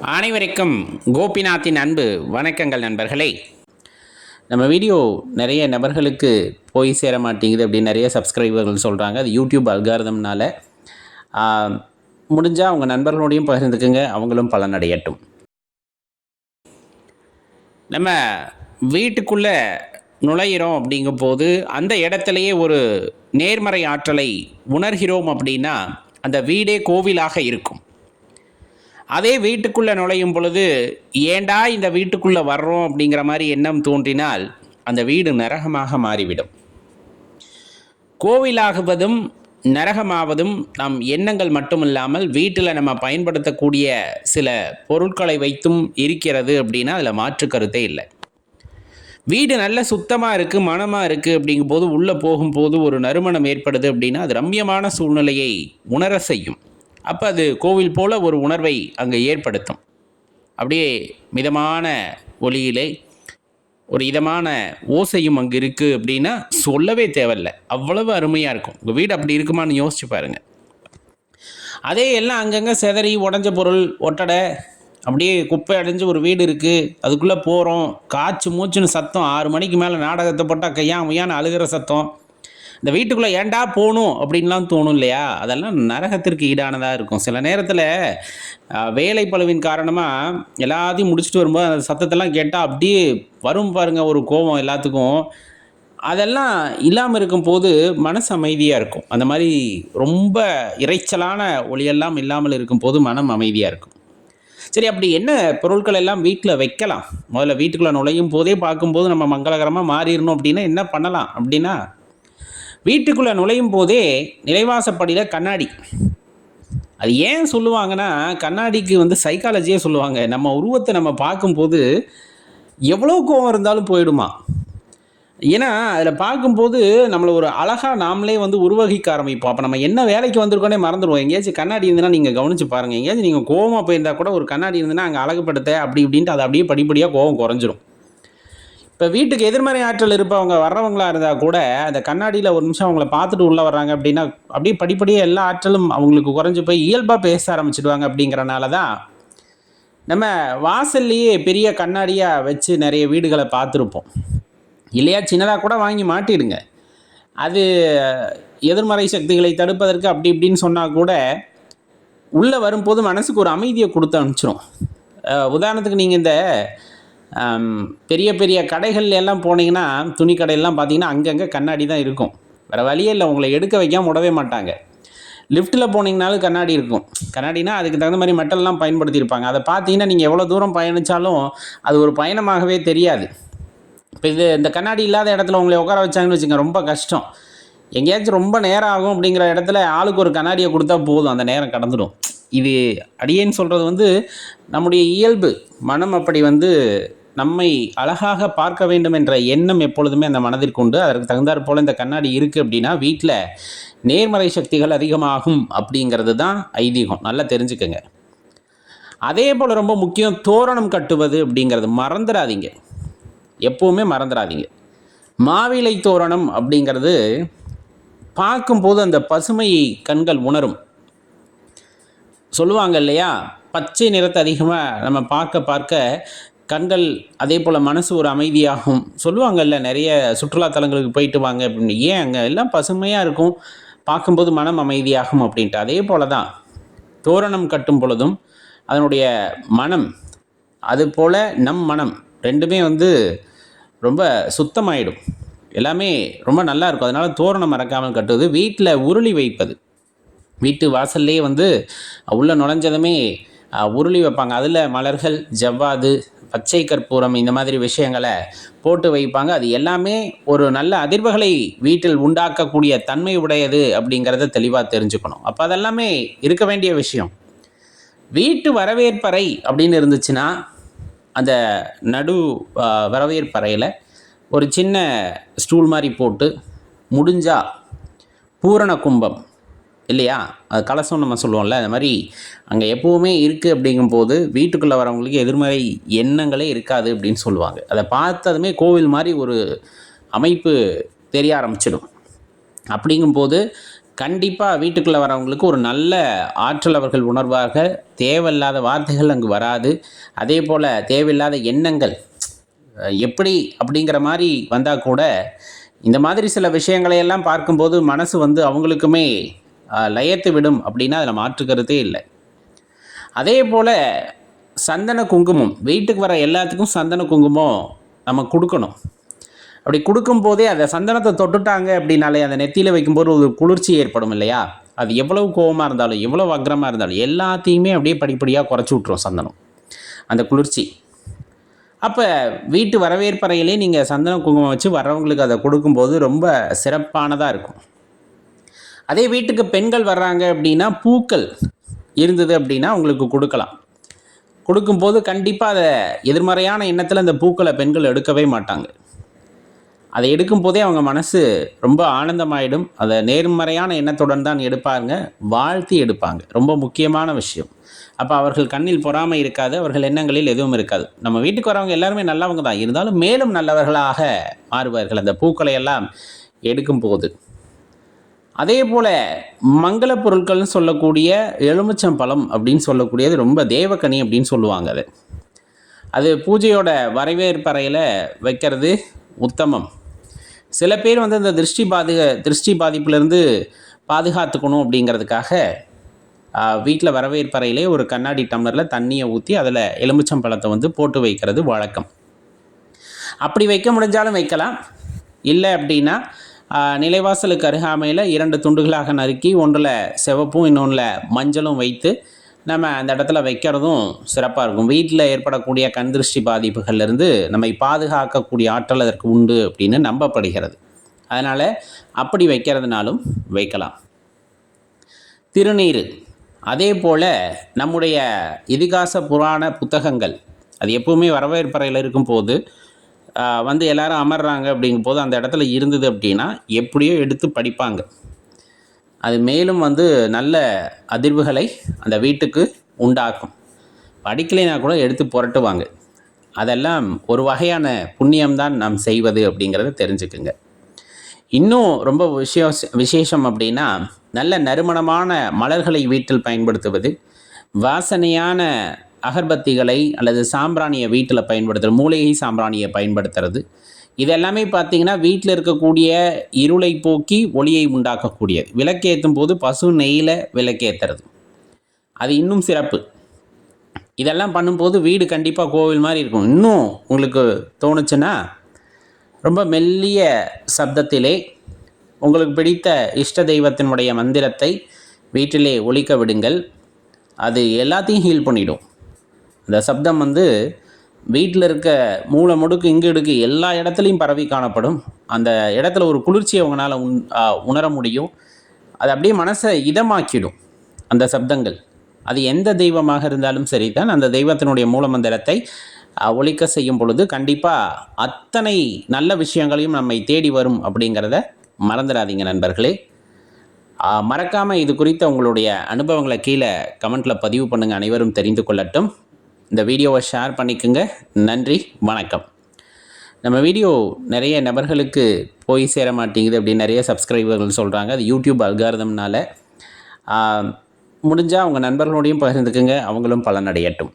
அனைவருக்கும் கோபிநாத்தின் அன்பு. வணக்கங்கள் நண்பர்களே. நம்ம வீடியோ நிறைய நபர்களுக்கு போய் சேர மாட்டேங்குது அப்படின்னு நிறைய சப்ஸ்கிரைபர்கள் சொல்கிறாங்க அது யூடியூப் அல்காரதம்னால முடிஞ்சால் அவங்க நண்பர்களோடையும் பகிர்ந்துக்குங்க. அவங்களும் பலனடையட்டும் நம்ம வீட்டுக்குள்ளே நுழையிறோம் அப்படிங்கும்போது அந்த இடத்துலையே ஒரு நேர்மறை ஆற்றலை உணர்கிறோம் அப்படின்னா அந்த வீடே கோவிலாக இருக்கும். அதே வீட்டுக்குள்ளே நுழையும் பொழுது ஏண்டா இந்த வீட்டுக்குள்ளே வர்றோம்? அப்படிங்கிற மாதிரி எண்ணம் தோன்றினால் அந்த வீடு நரகமாக மாறிவிடும். கோவிலாகுவதும் நரகமாவதும் நம் எண்ணங்கள் மட்டுமில்லாமல் வீட்டில் நம்ம பயன்படுத்தக்கூடிய சில பொருட்களை வைத்தும் இருக்கிறது அப்படின்னா அதில் மாற்று கருத்தே இல்லை. வீடு நல்ல சுத்தமாக இருக்குது மனமாக இருக்குது அப்படிங்கும்போது உள்ளே போகும்போது ஒரு நறுமணம் ஏற்படுது அப்படின்னா அது ரம்யமான சூழ்நிலையை உணர செய்யும். அப்போ அது கோவில் போல் ஒரு உணர்வை அங்கே ஏற்படுத்தும். அப்படியே மிதமான ஒளியிலே ஒரு இதமான ஓசையும் அங்கே இருக்குது அப்படின்னா சொல்லவே தேவையில்ல. அவ்வளவு அருமையாக இருக்கும். உங்கள் வீடு அப்படி இருக்குமான்னு யோசிச்சு பாருங்கள் அதே எல்லாம் அங்கங்கே செதறி உடஞ்ச பொருள் ஒட்டடை அப்படியே குப்பை அடைஞ்சு ஒரு வீடு இருக்குது அதுக்குள்ளே போகிறோம் காய்ச்சி மூச்சுன்னு சத்தம். ஆறு மணிக்கு மேலே நாடகத்தை போட்டால் கையா முயான்னு அழுகிற சத்தம். இந்த வீட்டுக்குள்ளே ஏன்டா போகணும் அப்படின்லாம் தோணும் இல்லையா? அதெல்லாம் நரகத்திற்கு ஈடானதாக இருக்கும். சில நேரத்தில் வேலை பழுவின் காரணமாக எல்லாத்தையும் முடிச்சுட்டு வரும்போது அந்த சத்தத்தெல்லாம் கேட்டால் அப்படியே வரும் பாருங்கள் ஒரு கோபம் எல்லாத்துக்கும். அதெல்லாம் இல்லாமல் இருக்கும்போது மனசு அமைதியாக இருக்கும். அந்த மாதிரி ரொம்ப இரைச்சலான ஒளியெல்லாம் இல்லாமல் இருக்கும்போது மனம் அமைதியாக இருக்கும். சரி அப்படி என்ன பொருட்கள் எல்லாம் வீட்டில் வைக்கலாம்? முதல்ல வீட்டுக்குள்ளே நுழையும் போதே பார்க்கும்போது நம்ம மங்களகரமாக மாறிடணும் அப்படின்னா என்ன பண்ணலாம்? அப்படின்னா வீட்டுக்குள்ளே நுழையும் போதே நிலைவாசப்படியில் கண்ணாடி. அது ஏன் சொல்லுவாங்கன்னா கண்ணாடிக்கு வந்து சைக்காலஜியே சொல்லுவாங்க. நம்ம உருவத்தை நம்ம பார்க்கும்போது எவ்வளோ கோவம் இருந்தாலும் போயிடுமா? ஏன்னா அதில் பார்க்கும்போது நம்மளை ஒரு அழகாக நாமளே வந்து உருவகிக்க ஆரம்பிப்போம். அப்போ நம்ம என்ன வேலைக்கு வந்திருக்கோனே மறந்துடுவோம். எங்கேயாச்சும் கண்ணாடி இருந்ததுன்னா நீங்கள் கவனிச்சு பாருங்கள் எங்கேயாச்சும் நீங்கள் கோவமாக போயிருந்தா கூட ஒரு கண்ணாடி இருந்ததுன்னா அங்கே அழகுப்படுத்த அப்படி இப்படின்ட்டு அது அப்படியே படிப்படியாக கோவம் குறைஞ்சிரும். இப்போ வீட்டுக்கு எதிர்மறை ஆற்றல் இருப்பவங்க வர்றவங்களா இருந்தால் கூட அந்த கண்ணாடியில் ஒரு நிமிஷம் அவங்கள பார்த்துட்டு உள்ளே வர்றாங்க அப்படின்னா அப்படியே படிப்படியே எல்லா ஆற்றலும் அவங்களுக்கு குறைஞ்சி போய் இயல்பாக பேச ஆரம்பிச்சிடுவாங்க அப்படிங்கிறனால தான் நம்ம வாசல்லையே பெரிய கண்ணாடியாக வச்சு நிறைய வீடுகளை பார்த்துருப்போம். இல்லையா? சின்னதாக கூட வாங்கி மாட்டிடுங்க. அது எதிர்மறை சக்திகளை தடுப்பதற்கு அப்படி இப்படின்னு சொன்னால் கூட உள்ளே வரும்போது மனசுக்கு ஒரு அமைதியை கொடுத்து அனுப்பிச்சிரும். உதாரணத்துக்கு நீங்கள் இந்த பெரிய பெரிய கடைகள்ல எல்லாம் போனீங்கன்னா துணி கடையெல்லாம் பார்த்தீங்கன்னா அங்கங்கே கண்ணாடி தான் இருக்கும். வேறு வழியே இல்லை உங்களை எடுக்க வைக்காம விடவே மாட்டாங்க. லிஃப்ட்டில் போனீங்கனாலும் கண்ணாடி இருக்கும். கண்ணாடினா அதுக்கு தகுந்த மாதிரி மெட்டல்லாம் பயன்படுத்தியிருப்பாங்க. அதை பார்த்தீங்கன்னா நீங்கள் எவ்வளோ தூரம் பயணித்தாலும் அது ஒரு பயணமாகவே தெரியாது. இப்போ இது இந்த கண்ணாடி இல்லாத இடத்துல உங்களை உட்கார வச்சாங்கன்னு வச்சுங்க ரொம்ப கஷ்டம். எங்கேயாச்சும் ரொம்ப நேரம் ஆகும் அப்படிங்கிற இடத்துல ஆளுக்கு ஒரு கண்ணாடியை கொடுத்தா போதும் அந்த நேரம் கடந்துடும். இது அடியேன்னு சொல்கிறது வந்து நம்முடைய இயல்பு. மனம் அப்படி வந்து நம்மை அழகாக பார்க்க வேண்டும் என்ற எண்ணம் எப்பொழுதுமே அந்த மனதிற்கு உண்டு. அதற்கு தகுந்தாற் போல் இந்த கண்ணாடி இருக்குது அப்படின்னா வீட்டில் நேர்மறை சக்திகள் அதிகமாகும் அப்படிங்கிறது தான் ஐதீகம். நல்லா தெரிஞ்சுக்கோங்க. அதே போல் ரொம்ப முக்கியம் தோரணம் கட்டுவது அப்படிங்கிறது. மறந்துடாதீங்க எப்போவுமே மறந்துடாதீங்க மாவிலை தோரணம் அப்படிங்கிறது பார்க்கும்போது அந்த பசுமையை கண்கள் உணரும். சொல்லுவாங்க இல்லையா? பச்சை நிறத்தை அதிகமாக நம்ம பார்க்க பார்க்க கண்கள் அதே போல் மனசு ஒரு அமைதியாகும். சொல்லுவாங்கல்ல நிறைய சுற்றுலாத்தலங்களுக்கு போயிட்டு வாங்க அப்படின்னு. ஏன் அங்கே எல்லாம் பசுமையாக இருக்கும்? பார்க்கும்போது மனம் அமைதியாகும் அப்படின்ட்டு. அதே போல தான் தோரணம் கட்டும் பொழுதும் அதனுடைய மனம் அது போல் நம் மனம் ரெண்டுமே வந்து ரொம்ப சுத்தமாயிடும். எல்லாமே ரொம்ப நல்லா இருக்கும். அதனால் தோரணம் மறக்காமல் கட்டுவது வீட்டில் உருளி வைப்பது. வீட்டு வாசல்லையே வந்து உள்ளே நுழைஞ்சதுமே உருளி வைப்பாங்க. அதில் மலர்கள் ஜவ்வாது பச்சை கற்பூரம் இந்த மாதிரி விஷயங்களை போட்டு வைப்பாங்க. அது எல்லாமே ஒரு நல்ல அதிர்வுகளை வீட்டில் உண்டாக்கக்கூடிய தன்மை உடையது அப்படிங்கிறத தெளிவாக தெரிஞ்சுக்கணும். அப்போ அதெல்லாமே இருக்க வேண்டிய விஷயம். வீட்டு வரவேற்பறை அப்படின்னு இருந்துச்சுன்னா அந்த நடு வரவேற்பறையில் ஒரு சின்ன ஸ்டூல் மாதிரி போட்டு முடிஞ்சால் பூரண கும்பம். இல்லையா? அது கலசம் நம்ம சொல்லுவோம்ல அந்த மாதிரி அங்கே எப்போவுமே இருக்குது அப்படிங்கும்போது வீட்டுக்குள்ளே வரவங்களுக்கு எதிர்மறை எண்ணங்களே இருக்காது அப்படின்னு சொல்லுவாங்க. அதை பார்த்ததுமே கோவில் மாதிரி ஒரு அமைப்பு தெரிய ஆரம்பிச்சிடும். அப்படிங்கும்போது கண்டிப்பாக வீட்டுக்குள்ளே வரவங்களுக்கு ஒரு நல்ல ஆற்றல் அவர்கள் உணர்வாக தேவையில்லாத வார்த்தைகள் அங்கு வராது. அதே போல் தேவையில்லாத எண்ணங்கள் எப்படி அப்படிங்கிற மாதிரி வந்தால் கூட இந்த மாதிரி சில விஷயங்களையெல்லாம் பார்க்கும்போது மனசு வந்து அவங்களுக்குமே லயத்து விடும் அப்படின்னா அதில் மாற்றுக்கிறதே இல்லை. அதே போல் சந்தன குங்குமம் வீட்டுக்கு வர எல்லாத்துக்கும் சந்தன குங்குமம் நம்ம கொடுக்கணும். அப்படி கொடுக்கும்போதே அதை சந்தனத்தை தொட்டுட்டாங்க அப்படின்னாலே அந்த நெத்தியில் வைக்கும்போது ஒரு குளிர்ச்சி ஏற்படும் இல்லையா? அது எவ்வளவு கோவமாக இருந்தாலும் எவ்வளோ அக்ரமாக இருந்தாலும் எல்லாத்தையுமே அப்படியே படிப்படியாக குறைச்சி விட்ரும் சந்தனம். அந்த குளிர்ச்சி. அப்போ வீட்டு வரவேற்பறையிலே நீங்கள் சந்தன குங்குமம் வச்சு வர்றவங்களுக்கு அதை கொடுக்கும்போது ரொம்ப சிறப்பானதாக இருக்கும். அதே வீட்டுக்கு பெண்கள் வர்றாங்க அப்படின்னா பூக்கள் இருந்தது அப்படின்னா அவங்களுக்கு கொடுக்கலாம். கொடுக்கும்போது கண்டிப்பாக அதை எதிர்மறையான எண்ணத்தில் அந்த பூக்களை பெண்கள் எடுக்கவே மாட்டாங்க. அதை எடுக்கும்போதே அவங்க மனசு ரொம்ப ஆனந்தமாயிடும். அதை நேர்மறையான எண்ணத்துடன் தான் எடுப்பாங்க வாழ்த்தி எடுப்பாங்க. ரொம்ப முக்கியமான விஷயம். அப்போ அவர்கள் கண்ணில் பொறாமை இருக்காது அவர்கள் எண்ணங்களில் எதுவும் இருக்காது. நம்ம வீட்டுக்கு வரவங்க எல்லாருமே நல்லவங்க தான். இருந்தாலும் மேலும் நல்லவர்களாக மாறுவார்கள் அந்த பூக்களை எல்லாம் எடுக்கும்போது. அதே போல் மங்கள பொருட்கள்னு சொல்லக்கூடிய எலுமிச்சம்பழம் அப்படின்னு சொல்லக்கூடியது ரொம்ப தேவக்கனி அப்படின்னு சொல்லுவாங்க அது. அது பூஜையோட வரவேற்பறையில் வைக்கிறது உத்தமம். சில பேர் வந்து இந்த திருஷ்டி பாதி திருஷ்டி பாதிப்புலேருந்து பாதுகாத்துக்கணும் அப்படிங்கிறதுக்காக வீட்டில் வரவேற்பறையிலே ஒரு கண்ணாடி டம்ளரில் தண்ணியை ஊற்றி அதில் எலுமிச்சம்பழத்தை வந்து போட்டு வைக்கிறது வழக்கம். அப்படி வைக்க முடிஞ்சாலும் வைக்கலாம். இல்லை அப்படின்னா நிலைவாசலுக்கு அருகாமையில் இரண்டு துண்டுகளாக நறுக்கி ஒன்றில் சிவப்பும் இன்னொன்றில் மஞ்சளும் வைத்து நம்ம அந்த இடத்துல வைக்கிறதும் சிறப்பாக இருக்கும். வீட்டில் ஏற்படக்கூடிய கண் திருஷ்டி பாதிப்புகள்லேருந்து நம்மை பாதுகாக்கக்கூடிய ஆற்றல் அதற்கு உண்டு அப்படின்னு நம்பப்படுகிறது. அதனால் அப்படி வைக்கிறதுனாலும் வைக்கலாம். திருநீர். அதே போல் நம்முடைய இதிகாச புராண புத்தகங்கள் அது எப்பவுமே வரவேற்பறையில் இருக்கும்போது வந்து எல்லாரும் அமர்றாங்க அப்படிங்கும்போது அந்த இடத்துல இருந்தது அப்படின்னா எப்படியோ எடுத்து படிப்பாங்க. அது மேலும் வந்து நல்ல அதிர்வுகளை அந்த வீட்டுக்கு உண்டாக்கும். படிக்கலைனா கூட எடுத்து புரட்டுவாங்க. அதெல்லாம் ஒரு வகையான புண்ணியம்தான் நாம் செய்வது அப்படிங்கிறத தெரிஞ்சுக்குங்க. இன்னும் ரொம்ப விசேஷ விசேஷம் அப்படின்னா நல்ல நறுமணமான மலர்களை வீட்டில் பயன்படுத்துவது. வாசனையான அகர்பத்திகளை அல்லது சாம்பிராணியை வீட்டில் பயன்படுத்துறது மூலிகை சாம்பிராணியை பயன்படுத்துறது. இதெல்லாமே பார்த்தீங்கன்னா வீட்டில் இருக்கக்கூடிய இருளை போக்கி ஒளியை உண்டாக்கக்கூடியது. விளக்கேற்றும் போது பசு நெய்யில் விளக்கேற்றுறது அது இன்னும் சிறப்பு. இதெல்லாம் பண்ணும்போது வீடு கண்டிப்பாக கோவில் மாதிரி இருக்கும். இன்னும் உங்களுக்கு தோணுச்சுன்னா ரொம்ப மெல்லிய சப்தத்திலே உங்களுக்கு பிடித்த இஷ்ட தெய்வத்தினுடைய மந்திரத்தை வீட்டிலே ஒழிக்க விடுங்கள். அது எல்லாத்தையும் ஹீல் பண்ணிடும். இந்த சப்தம் வந்து வீட்டில் இருக்க மூளை முடுக்கு இங்கு இடுக்கு எல்லா இடத்துலையும் பரவி காணப்படும். அந்த இடத்துல ஒரு குளிர்ச்சியை அவங்களால உண் உணர முடியும். அது அப்படியே மனசை இதமாக்கிடும் அந்த சப்தங்கள். அது எந்த தெய்வமாக இருந்தாலும் சரிதான். அந்த தெய்வத்தினுடைய மூலமந்திரத்தை ஒழிக்க செய்யும் பொழுது கண்டிப்பாக அத்தனை நல்ல விஷயங்களையும் நம்மை தேடி வரும் அப்படிங்கிறத மறந்துடாதீங்க நண்பர்களே. மறக்காமல் இது குறித்த உங்களுடைய அனுபவங்களை கீழே கமெண்ட்டில் பதிவு பண்ணுங்கள் அனைவரும் தெரிந்து கொள்ளட்டும். இந்த வீடியோவை ஷேர் பண்ணிக்கோங்க. நன்றி வணக்கம். நம்ம வீடியோ நிறைய நபர்களுக்கு போய் சேர மாட்டேங்குது அப்படின்னு நிறைய சப்ஸ்கிரைபர்கள் சொல்கிறாங்க அது யூடியூப் அல்காரதம்னால முடிஞ்சால் அவங்க நண்பர்களோடையும் பகிர்ந்துக்குங்க. அவங்களும் பலனடையட்டும்.